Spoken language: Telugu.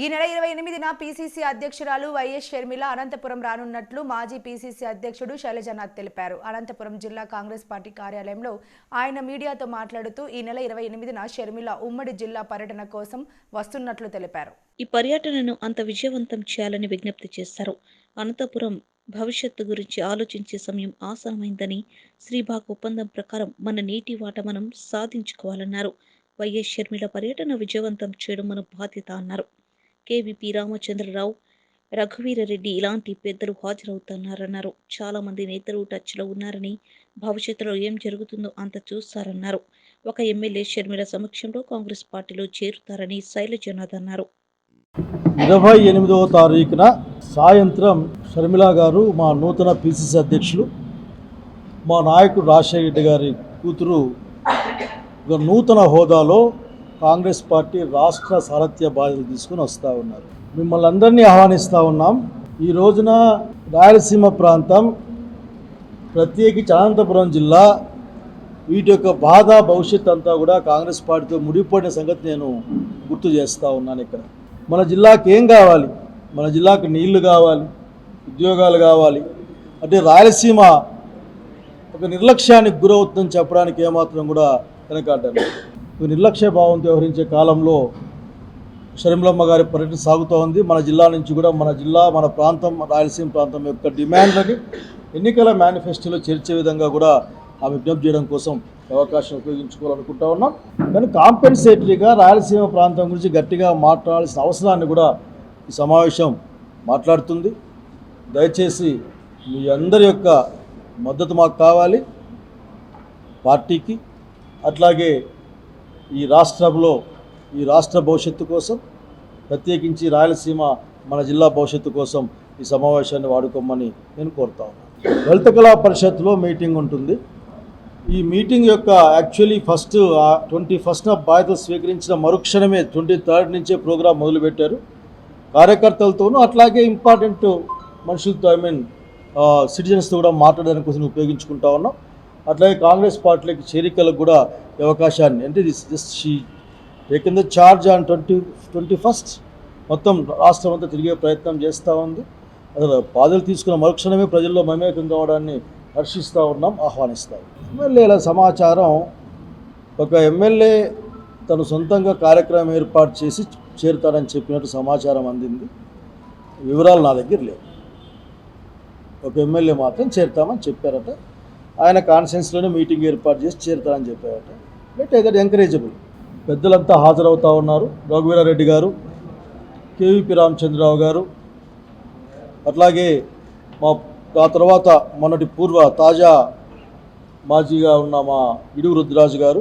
ఈ నెల ఇరవై ఎనిమిదిన పీసీసీ అధ్యక్షురాలు వైఎస్ షర్మిల అనంతపురం రానున్నట్లు మాజీ పీసీసీ అధ్యక్షుడు శైలజనాథ్ తెలిపారు. అనంతపురం జిల్లా కాంగ్రెస్ పార్టీ కార్యాలయంలో ఆయన మీడియాతో మాట్లాడుతూ ఈ నెల ఇరవై ఎనిమిదిన షర్మిల ఉమ్మడి జిల్లా పర్యటన కోసం వస్తున్నట్లు తెలిపారు. ఈ పర్యటనను అంత విజయవంతం చేయాలని విజ్ఞప్తి చేశారు. అనంతపురం భవిష్యత్తు గురించి ఆలోచించే సమయం ఆసనమైందని శ్రీబాగ్ ఒప్పందం ప్రకారం మన నీటి వాట మనం సాధించుకోవాలన్నారు. వైఎస్ షర్మిల పర్యటన విజయవంతం చేయడం మన బాధ్యత అన్నారు. కేవీపీ రామచంద్రరావు రఘువీరరెడ్డి ఇలాంటి పెద్దలు హాజరవుతున్నారన్నారు. చాలా మంది నేతలు టచ్లో ఉన్నారని భవిష్యత్తులో ఏం జరుగుతుందో అంత చూస్తారన్నారు. ఒక ఎమ్మెల్యే షర్మిల సమక్షంలో కాంగ్రెస్ పార్టీలో చేరుతారని శైలజనాథ్ అన్నారు. ఇరవై ఎనిమిదవ తారీఖున సాయంత్రం షర్మిల గారు మా నూతన పిసిసి అధ్యక్షులు మా నాయకుడు రాజశేఖర రెడ్డి గారి కూతురు ఒక నూతన హోదాలో కాంగ్రెస్ పార్టీ రాష్ట్ర సారథ్య బాధ్యతలు తీసుకుని వస్తూ ఉన్నారు. మిమ్మల్ని అందరినీ ఆహ్వానిస్తూ ఉన్నాం. ఈ రోజున రాయలసీమ ప్రాంతం ప్రత్యేకించి అనంతపురం జిల్లా వీటి యొక్క బాధ భవిష్యత్ అంతా కూడా కాంగ్రెస్ పార్టీతో ముడిపడిన సంగతి నేను గుర్తు చేస్తూ ఉన్నాను ఇక్కడ. మన జిల్లాకి ఏం కావాలి? మన జిల్లాకు నీళ్ళు కావాలి ఉద్యోగాలు కావాలి. అంటే రాయలసీమ ఒక నిర్లక్ష్యానికి గురవుతుందని చెప్పడానికి ఏమాత్రం కూడా వెనకాడ్డాను నిర్లక్ష్య భావంతో వ్యవహరించే కాలంలో షర్మిలమ్మ గారి పర్యటన సాగుతూ ఉంది మన జిల్లా నుంచి కూడా మన జిల్లా మన ప్రాంతం రాయలసీమ ప్రాంతం యొక్క డిమాండ్లని ఎన్నికల మేనిఫెస్టోలో చేర్చే విధంగా కూడా ఆ విజ్ఞప్తి చేయడం కోసం అవకాశం ఉపయోగించుకోవాలనుకుంటా ఉన్నాం. కానీ కాంపెన్సేటరీగా రాయలసీమ ప్రాంతం గురించి గట్టిగా మాట్లాడాల్సిన అవసరాన్ని కూడా ఈ సమావేశం మాట్లాడుతుంది. దయచేసి మీ అందరి యొక్క మద్దతు మాకు కావాలి. పార్టీకి అట్లాగే ఈ రాష్ట్రంలో ఈ రాష్ట్ర భవిష్యత్తు కోసం ప్రత్యేకించి రాయలసీమ మన జిల్లా భవిష్యత్తు కోసం ఈ సమావేశాన్ని వాడుకోమని నేను కోరుతా ఉన్నాను లలిత కళా పరిషత్లో మీటింగ్ ఉంటుంది. ఈ మీటింగ్ యొక్క యాక్చువల్లీ ఫస్ట్ ట్వంటీ ఫస్ట్ బాధ్యతలు స్వీకరించిన మరుక్షణమే ట్వంటీ థర్డ్ నుంచే ప్రోగ్రాం మొదలుపెట్టారు. కార్యకర్తలతోనూ అట్లాగే ఇంపార్టెంట్ మనుషులతో ఐ మీన్ సిటిజన్స్తో కూడా మాట్లాడడానికి కోసం ఉపయోగించుకుంటా ఉన్నాం. అట్లాగే కాంగ్రెస్ పార్టీలకు చేరికలకు కూడా అవకాశాన్ని అంటే this just she taken the charge on twenty twenty first మొత్తం రాష్ట్రం అంతా తిరిగే ప్రయత్నం చేస్తూ ఉంది. అసలు బాధలు తీసుకున్న మరుక్షణమే ప్రజల్లో మమేకం కావడాన్ని హర్షిస్తూ ఉన్నాం ఆహ్వానిస్తాం ఎమ్మెల్యేల సమాచారం ఒక ఎమ్మెల్యే తను సొంతంగా కార్యక్రమం ఏర్పాటు చేసి చేరుతాడని చెప్పినట్టు సమాచారం అందింది. వివరాలు నా దగ్గర లేవు. ఒక ఎమ్మెల్యే మాత్రం చేరుతామని చెప్పారట. ఆయన కాన్ఫరెన్స్లోనే మీటింగ్ ఏర్పాటు చేసి చేరుతారని చెప్పారట. బట్ ఏదో ఎంకరేజబుల్ పెద్దలంతా హాజరవుతూ ఉన్నారు. రఘువీరారెడ్డి గారు కేవీపీ రామచంద్రరావు గారు అట్లాగే మా ఆ తర్వాత మొన్నటి పూర్వ తాజా మాజీగా ఉన్న మా ఇడుగు రుద్రాజు గారు